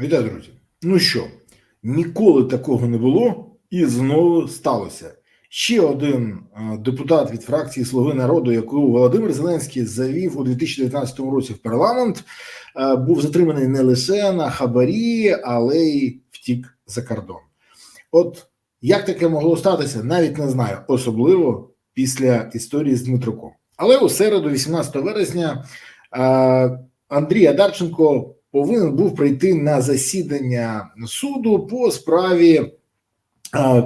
Вітаю, друзі. Ну що, ніколи такого не було, і знову сталося. Ще один е, депутат від фракції Слуги народу, яку Володимир Зеленський завів у 2019 році в парламент, е, був затриманий не лише на хабарі, але й втік за кордон. От як таке могло статися, навіть не знаю, особливо після історії з Дмитруком. Але у середу, 18 вересня, е, Андрій Адарченко повинен був прийти на засідання суду по справі,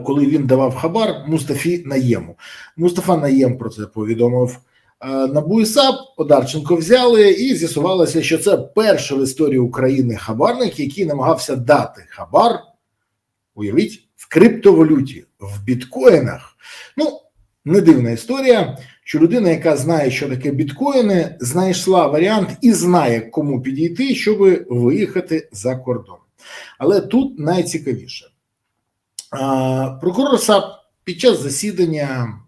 коли він давав хабар Мустафі Наєму. Мустафа Наєм про це повідомив НАБУ і САП. Одарченко взяли і з'ясувалося, що це перший в історії України хабарник, який намагався дати хабар. Уявіть, в криптовалюті, в біткоїнах. Ну, не дивна історія, що людина, яка знає, що таке біткоїни, знайшла варіант і знає, кому підійти, щоб виїхати за кордон. Але тут найцікавіше. Прокурор САП під час засідання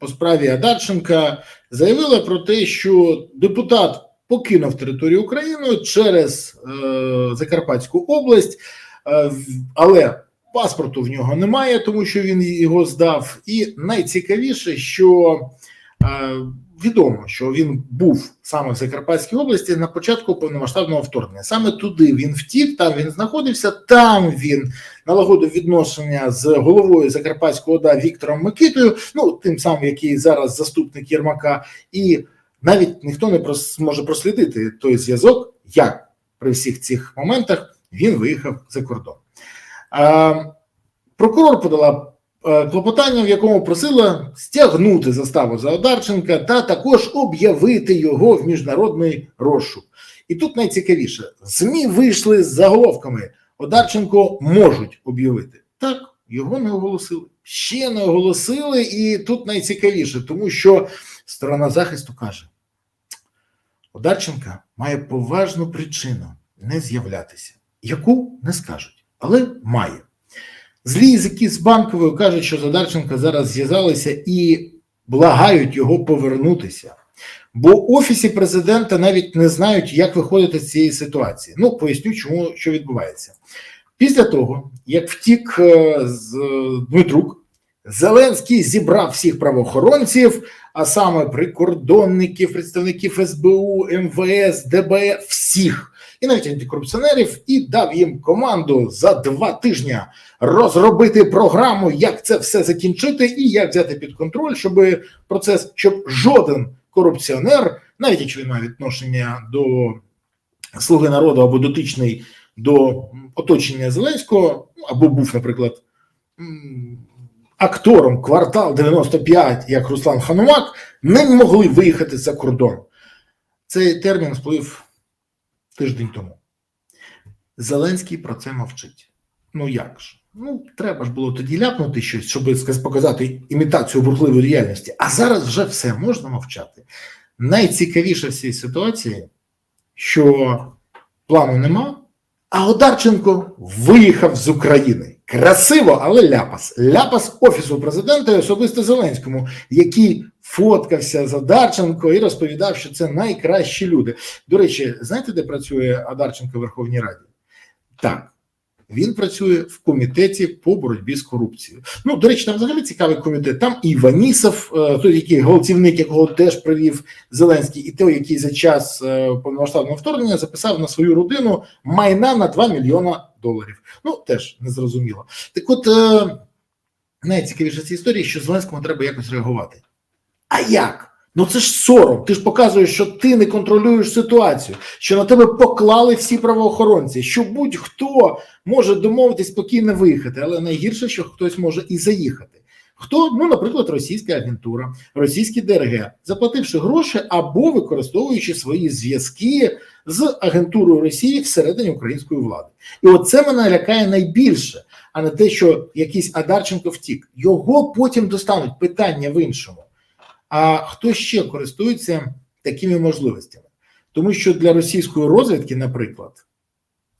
по справі Адарченка заявила про те, що депутат покинув територію України через е, Закарпатську область, е, але паспорту в нього немає, тому що він його здав. І найцікавіше, що відомо, що він був саме в Закарпатській області на початку повномасштабного вторгнення. Саме туди він втік, там він знаходився, там він налагодив відношення з головою Закарпатського ОДА Віктором Микитою, ну тим самим, який зараз заступник Єрмака, і навіть ніхто не прос, може прослідити той зв'язок, як при всіх цих моментах він виїхав за кордон. Е, Прокурор подала е, клопотання, в якому просила стягнути заставу за Одарченка та також об'явити його в міжнародний розшук. І тут найцікавіше: ЗМІ вийшли з заголовками: Одарченко можуть об'явити. Так, його не оголосили. Ще не оголосили, і тут найцікавіше, тому що сторона захисту каже: Одарченка має поважну причину не з'являтися, яку не скажуть, але має. Злі язики з банковою кажуть, що Задарченка зараз зв'язалися і благають його повернутися. Бо в офісі президента навіть не знають, як виходити з цієї ситуації. Ну, поясню, чому що відбувається. Після того, як втік е, з Дмитрук, Зеленський зібрав всіх правоохоронців, а саме прикордонників, представників СБУ, МВС, ДБР, всіх, і навіть антикорупціонерів, і дав їм команду за два тижні розробити програму, як це все закінчити, і як взяти під контроль, щоб процес, щоб жоден корупціонер, навіть якщо він має відношення до слуги народу або дотичний до оточення Зеленського, ну, або був, наприклад, актором квартал 95, як Руслан Ханумак, не могли виїхати за кордон. Цей термін сплив тиждень тому. Зеленський про це мовчить. Ну як ж? Ну, треба ж було тоді ляпнути щось, щоб показати імітацію бурхливої діяльності. А зараз вже все можна мовчати. Найцікавіше в цій ситуації, що плану нема, а Одарченко виїхав з України. Красиво, але ляпас. Ляпас офісу президента і особисто Зеленському, який фоткався з Одарченко і розповідав, що це найкращі люди. До речі, знаєте, де працює Адарченко в Верховній Раді? Так. Він працює в комітеті по боротьбі з корупцією. Ну, до речі, там взагалі цікавий комітет. Там і Іванісов, е, той, який гвалтівник, якого теж привів Зеленський, і той, який за час е, повномасштабного вторгнення записав на свою родину майна на 2 мільйона доларів. Ну, теж незрозуміло. Так от е, найцікавіше ці історії, що Зеленському треба якось реагувати. А як? Ну це ж сором. Ти ж показуєш, що ти не контролюєш ситуацію, що на тебе поклали всі правоохоронці, що будь-хто може домовитись спокійно виїхати, але найгірше, що хтось може і заїхати. Хто, ну, наприклад, російська агентура, російські ДРГ, заплативши гроші або використовуючи свої зв'язки з агентурою Росії всередині української влади. І оце мене лякає найбільше, а не те, що якийсь Адарченко втік. Його потім достануть питання в іншому. А хто ще користується такими можливостями? Тому що для російської розвідки, наприклад,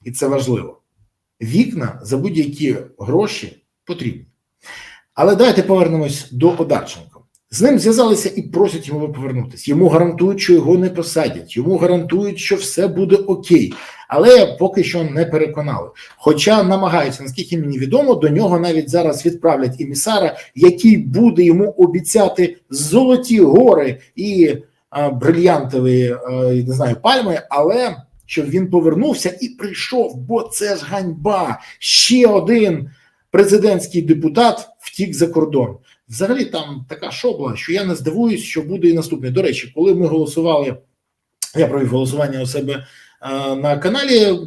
і це важливо, вікна за будь-які гроші потрібні. Але давайте повернемось до Одарченко. З ним зв'язалися і просять його повернутися. Йому гарантують, що його не посадять, йому гарантують, що все буде окей, але поки що не переконали. Хоча намагаються, наскільки мені відомо, до нього навіть зараз відправлять емісара, який буде йому обіцяти золоті гори і а, брильянтові а, не знаю пальми, але щоб він повернувся і прийшов, бо це ж ганьба. Ще один президентський депутат втік за кордон. Взагалі там така шобла, що я не здивуюсь, що буде і наступне. До речі, коли ми голосували, я провів голосування у себе е, на каналі.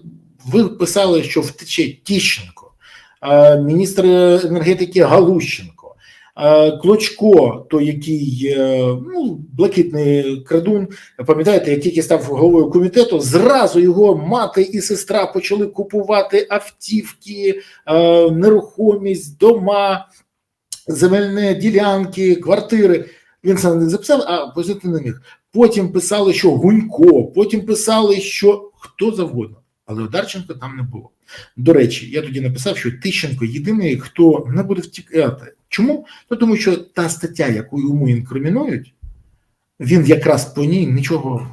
Ви писали, що втече Тіщенко, е, міністр енергетики Галущенко, е, Клочко, той який ну, блакитний крадун. Пам'ятаєте, як тільки став головою комітету, зразу його мати і сестра почали купувати автівки, нерухомість, дома земельні ділянки, квартири. Він це не записав, а пояснити не міг. Потім писали, що Гунько, потім писали, що хто завгодно, але Одарченко там не було. До речі, я тоді написав, що Тищенко єдиний, хто не буде втікати. Чому? Ну тому що та стаття, яку йому інкримінують, він якраз по ній нічого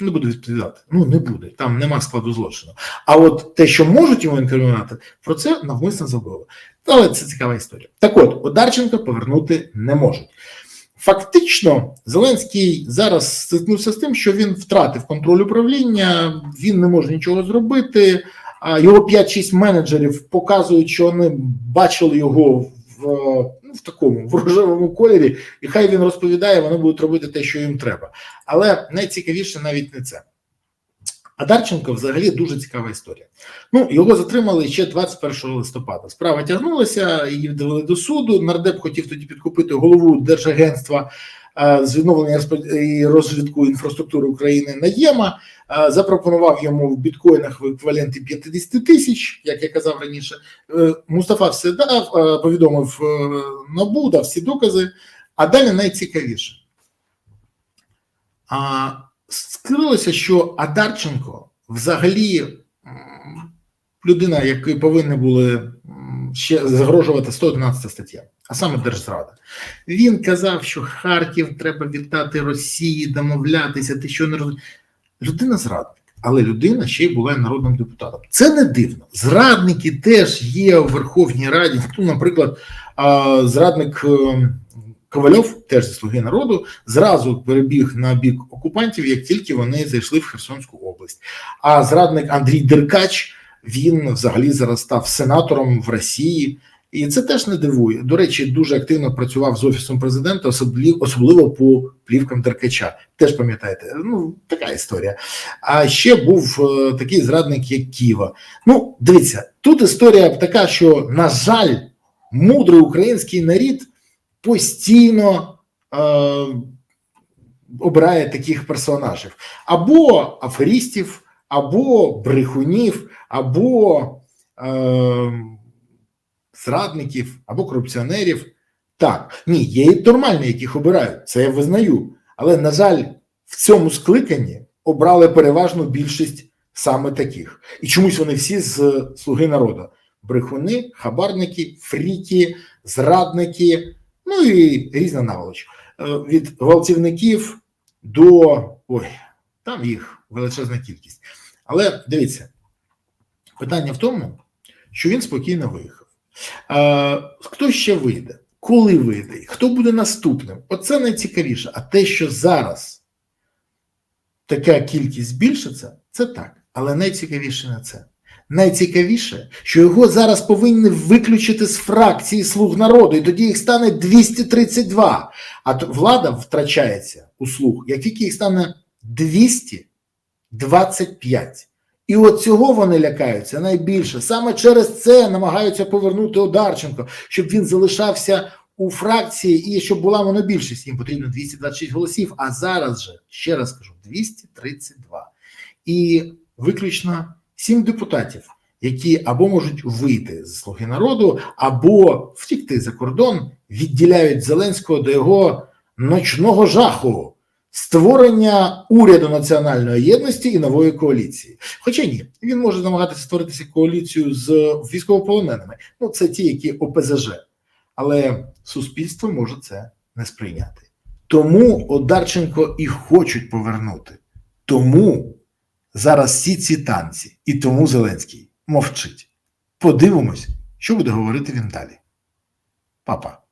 не буде відповідати. Ну не буде, там нема складу злочину. А от те, що можуть йому інкримінувати, про це навмисно забули. Але це цікава історія. Так от, Одарченка повернути не можуть. Фактично, Зеленський зараз стикнувся з тим, що він втратив контроль управління, він не може нічого зробити. Його 5-6 менеджерів показують, що вони бачили його в ну, в такому в рожевому кольорі, і хай він розповідає, вони будуть робити те, що їм треба. Але найцікавіше навіть не це. А Дарченко взагалі дуже цікава історія. Ну, його затримали ще 21 листопада. Справа тягнулася, її довели до суду. Нардеп хотів тоді підкупити голову Держагентства з відновлення і розвитку інфраструктури України Наєма. Е, запропонував йому в біткоїнах в еквіваленті 50 тисяч, як я казав раніше. Е, Мустафа все дав, повідомив НАБУ, дав всі докази. А далі найцікавіше. А скрилося, що Адарченко взагалі людина, якій повинні були ще загрожувати 111 стаття, а саме Держзрада. Він казав, що Харків треба віддати Росії, домовлятися. Ти що не розумієш? Людина зрадник, але людина ще й була народним депутатом. Це не дивно. Зрадники теж є в Верховній Раді. Ну, наприклад, зрадник. Ем, Ковальов, теж зі слуги народу, зразу перебіг на бік окупантів, як тільки вони зайшли в Херсонську область. А зрадник Андрій Деркач він взагалі зараз став сенатором в Росії, і це теж не дивує. До речі, дуже активно працював з офісом президента, особливо особливо по плівкам Деркача. Теж пам'ятаєте, ну така історія. А ще був е, такий зрадник, як Ківа. Ну, дивіться, тут історія така, що на жаль, мудрий український нарід постійно е, обирає таких персонажів або аферістів, або брехунів, або е, зрадників, або корупціонерів. Так, ні, є і нормальні, яких обирають, це я визнаю. Але, на жаль, в цьому скликанні обрали переважну більшість саме таких. І чомусь вони всі з слуги народу: брехуни, хабарники, фріки, зрадники, ну і різна наволоч. Е, від гвалтівників до ой, там їх величезна кількість. Але дивіться, питання в тому, що він спокійно виїхав. А, Хто ще вийде? Коли вийде? Хто буде наступним? Оце найцікавіше. А те, що зараз така кількість збільшиться, це так. Але найцікавіше не це. Найцікавіше, що його зараз повинні виключити з фракції слуг народу, і тоді їх стане 232. А влада втрачається у слуг, як тільки їх стане 225. І от цього вони лякаються найбільше. Саме через це намагаються повернути Одарченко, щоб він залишався у фракції і щоб була монобільшість. Їм потрібно 226 голосів. А зараз же ще раз кажу: 232. І виключно сім депутатів, які або можуть вийти з слуги народу, або втікти за кордон, відділяють Зеленського до його ночного жаху. Створення уряду національної єдності і нової коаліції, хоча ні, він може намагатися створитися коаліцію з військовополоненими. Ну це ті, які ОПЗЖ, але суспільство може це не сприйняти. Тому Одарченко і хочуть повернути. Тому зараз всі ці танці, і тому Зеленський мовчить. Подивимось, що буде говорити він далі, Папа. -па.